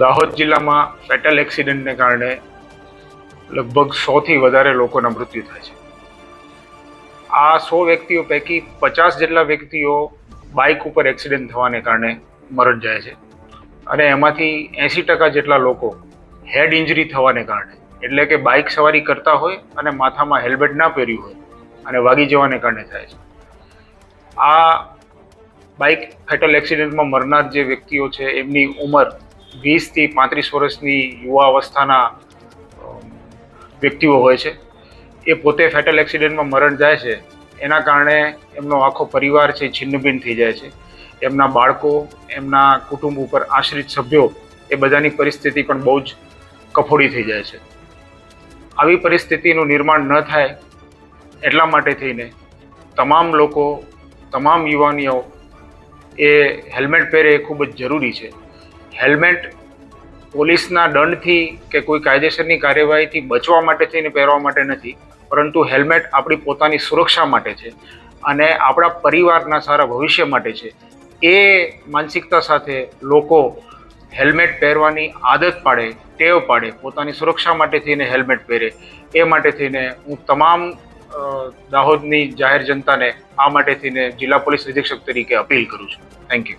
દાહોદ જિલ્લામાં ફેટલ એક્સિડન્ટને કારણે લગભગ સોથી વધારે લોકોના મૃત્યુ થાય છે. આ સો વ્યક્તિઓ પૈકી પચાસ જેટલા વ્યક્તિઓ બાઇક ઉપર એક્સિડન્ટ થવાને કારણે મરણ જાય છે અને એમાંથી એંસી ટકા જેટલા લોકો હેડ ઇન્જરી થવાને કારણે, એટલે કે બાઇક સવારી કરતા હોય અને માથામાં હેલ્મેટ ના પહેર્યું હોય અને વાગી જવાને કારણે થાય છે. આ બાઇક ફેટલ એક્સિડન્ટમાં મરનાર જે વ્યક્તિઓ છે, એમની ઉંમર વીસથી પાંત્રીસ વર્ષની યુવા અવસ્થાના વ્યક્તિઓ હોય છે. એ પોતે ફેટલ એક્સિડન્ટમાં મરણ જાય છે. એના કારણે એમનો આખો પરિવાર છે છિન્નભિન્ન થઈ જાય છે. એમના બાળકો, એમના કુટુંબ ઉપર આશ્રિત સભ્યો એ બધાની પરિસ્થિતિ પણ બહુ જ કફોડી થઈ જાય છે. આવી પરિસ્થિતિનું નિર્માણ ન થાય એટલા માટે થઈને તમામ લોકો, તમામ યુવાનીઓ એ હેલ્મેટ પહેરે એ ખૂબ જ જરૂરી છે. હેલ્મેટ પોલીસના દંડથી કે કોઈ કાયદેસરની કાર્યવાહીથી બચવા માટે થઈને પહેરવા માટે નથી, પરંતુ હેલ્મેટ આપણી પોતાની સુરક્ષા માટે છે અને આપણા પરિવારના સારા ભવિષ્ય માટે છે. એ માનસિકતા સાથે લોકો હેલ્મેટ પહેરવાની આદત પાડે, ટેવ પાડે, પોતાની સુરક્ષા માટે થઈને હેલ્મેટ પહેરે. એ માટે થઈને હું તમામ દાહોદની જાહેર જનતાને આ માટે થઈને જિલ્લા પોલીસ અધિક્ષક તરીકે અપીલ કરું છું. Thank you